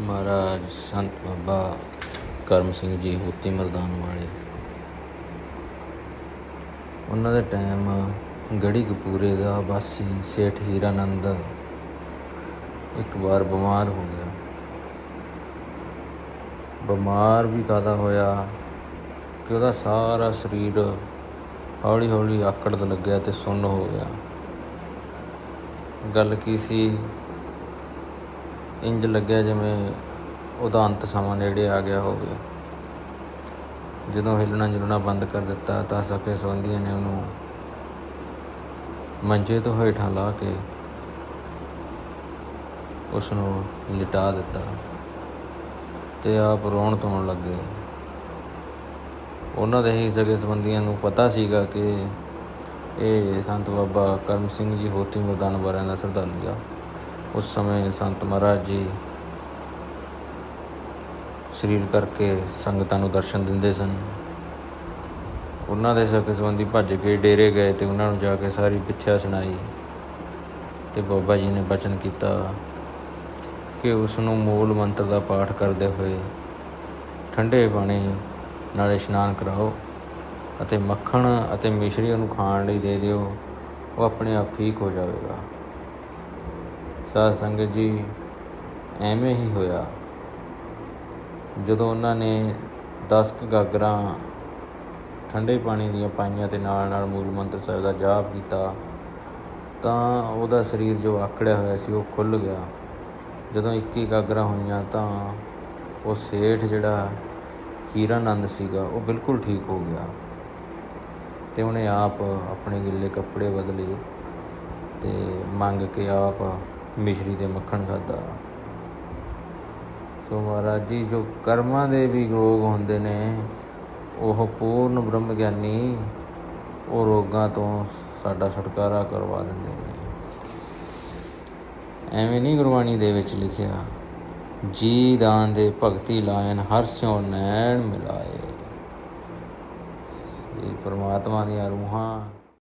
ਮਹਾਰਾਜ ਸੰਤ ਬਾਬਾ ਕਰਮ ਸਿੰਘ ਜੀ ਹੋਤੀ ਮਰਦਾਨ ਵਾਲੇ। ਉਹਨਾਂ ਦੇ ਟਾਈਮ ਗੜੀ ਕਪੂਰੇ ਦਾ ਵਾਸੀ ਸੇਠ ਹੀਰਾਨੰਦ ਇੱਕ ਵਾਰ ਬਿਮਾਰ ਹੋ ਗਿਆ। ਬਿਮਾਰ ਵੀ ਕਾਦਾ ਹੋਇਆ ਕਿ ਉਹਦਾ ਸਾਰਾ ਸਰੀਰ ਹੌਲੀ ਹੌਲੀ ਆਕੜਨ ਲੱਗਿਆ ਤੇ ਸੁੰਨ ਹੋ ਗਿਆ। ਗੱਲ ਕੀ ਸੀ? ਇੰਜ ਲੱਗਿਆ ਜਿਵੇਂ ਉਹਦਾ ਅੰਤ ਸਮਾਂ ਨੇੜੇ ਆ ਗਿਆ ਹੋਵੇ। ਜਦੋਂ ਹਿੱਲਣਾ ਜੁਲਣਾ ਬੰਦ ਕਰ ਦਿੱਤਾ ਤਾਂ ਸਕੇ ਸੰਬੰਧੀਆਂ ਨੇ ਉਹਨੂੰ ਮੰਜੇ ਤੋਂ ਹੇਠਾਂ ਲਾ ਕੇ ਉਸ ਨੂੰ ਲਿਟਾ ਦਿੱਤਾ ਤੇ ਆਪ ਰੋਣ ਧੋਣ ਲੱਗੇ। ਉਹਨਾਂ ਦੇ ਹੀ ਸਗੇ ਸੰਬੰਧੀਆਂ ਨੂੰ ਪਤਾ ਸੀਗਾ ਕਿ ਇਹ ਸੰਤ ਬਾਬਾ ਕਰਮ ਸਿੰਘ ਜੀ ਹੋਤੀ ਮਰਦਾਨ ਬਾਰਿਆਂ ਦਾ ਸ਼ਰਧਾਲੂ ਉਸ ਸਮੇਂ ਸੰਤ ਮਹਾਰਾਜ ਜੀ ਸਰੀਰ ਕਰਕੇ ਸੰਗਤਾਂ ਨੂੰ ਦਰਸ਼ਨ ਦਿੰਦੇ ਸਨ। ਉਹਨਾਂ ਦੇ ਸਕੇ ਸੰਬੰਧੀ ਭੱਜ ਕੇ ਡੇਰੇ ਗਏ ਤੇ ਉਹਨਾਂ ਨੂੰ ਜਾ ਕੇ ਸਾਰੀ ਪਿੱਛਾ ਸੁਣਾਈ ਤੇ ਬਾਬਾ ਜੀ ਨੇ ਬਚਨ ਕੀਤਾ ਕਿ ਉਸ ਨੂੰ ਮੂਲ ਮੰਤਰ ਦਾ ਪਾਠ ਕਰਦੇ ਹੋਏ ਠੰਡੇ ਪਾਣੀ ਨਾਲ ਇਸ਼ਨਾਨ ਕਰਾਓ ਅਤੇ ਮੱਖਣ ਅਤੇ ਮਿਸ਼ਰੀ ਉਹਨੂੰ ਖਾਣ ਲਈ ਦੇ ਦਿਓ, ਉਹ ਆਪਣੇ ਆਪ ਠੀਕ ਹੋ ਜਾਵੇਗਾ। ਸਾਧ ਸੰਗਤ ਜੀ, ਐਵੇਂ ਹੀ ਹੋਇਆ। ਜਦੋਂ ਉਹਨਾਂ ਨੇ 10 ਕੁ ਗਾਗਰਾਂ ਠੰਡੇ ਪਾਣੀ ਦੀਆਂ ਪਾਈਆਂ ਤੇ ਨਾਲ ਨਾਲ ਮੂਲ ਮੰਤਰ ਸਾਹਿਬ ਦਾ ਜਾਪ ਕੀਤਾ, ਤਾਂ ਉਹਦਾ ਸਰੀਰ ਜੋ ਆਕੜਿਆ ਹੋਇਆ ਸੀ, ਉਹ ਖੁੱਲ ਗਿਆ। ਜਦੋਂ 21 ਗਾਗਰਾਂ ਹੋਈਆਂ ਤਾਂ ਉਹ ਸੇਠ ਜਿਹੜਾ ਹੀਰਾਨੰਦ ਸੀਗਾ, ਉਹ ਬਿਲਕੁਲ ਠੀਕ ਹੋ ਗਿਆ। ਤੇ ਉਹਨੇ ਆਪ ਆਪਣੇ ਗਿੱਲੇ ਕੱਪੜੇ ਬਦਲੇ ਤੇ ਮੰਗ ਕੇ ਆਪ ਮਿਸ਼ਰੀ ਦੇ ਮੱਖਣ ਖਾਦਾ ਸੋ ਮਹਾਰਾਜ ਜੀ, ਜੋ ਕਰਮਾਂ ਦੇ ਵੀ ਰੋਗ ਹੁੰਦੇ ਨੇ, ਉਹ ਪੂਰਨ ਬ੍ਰਹਮ ਗਿਆਨੀ ਉਹ ਰੋਗਾਂ ਤੋਂ ਸਾਡਾ ਛੁਟਕਾਰਾ ਕਰਵਾ ਦਿੰਦੇ ਨੇ। ਐਵੇਂ ਨਹੀਂ ਗੁਰਬਾਣੀ ਦੇ ਵਿੱਚ ਲਿਖਿਆ, ਜੀ ਦਾਨ ਦੇ ਭਗਤੀ ਲਾਇਨ ਹਰ ਸਿਉ ਨੈਣ ਮਿਲਾਏ। ਇਹ ਪਰਮਾਤਮਾ ਦੀਆਂ ਰੂਹਾਂ